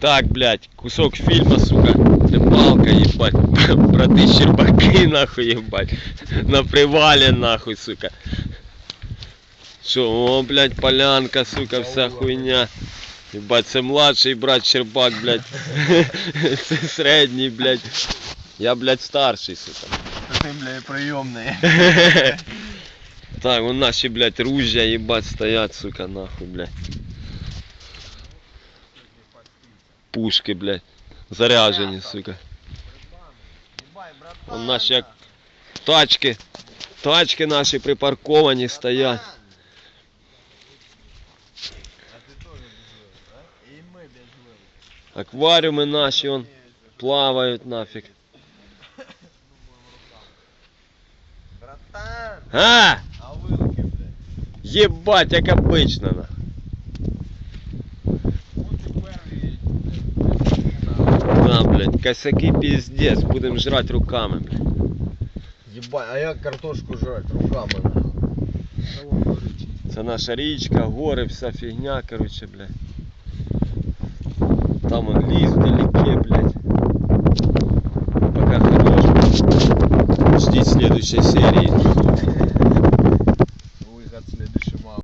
Так, блядь, кусок фильма, сука, рыбалка, ебать, браты Щербаки, нахуй, ебать, на привале, нахуй, сука. Що, о, блядь, полянка, сука, вся хуйня. Ебать, це младший брат Щербак, блядь. Це середній, блядь. Я, блядь, старший, сука. Ты, бля, приемный. Так, вон наші, блядь, ружья, ебать, стоять, сука, нахуй, блядь Пушки, блядь, заряжені, сука. Вон наші як тачки, тачки наші припарковані стоять. И мы без Акваріуми наші, он плавають нафіг. Братан, А! а вилки, блядь. блядь, косяки пиздец, будем жрать руками, блядь. Ебать, а як картошку жрать руками, нахуй? Це наша річка, гори, вся фігня, короче, блядь. Там он ліс вдалеке, блядь. Пока хорош. Ждите следующей серии.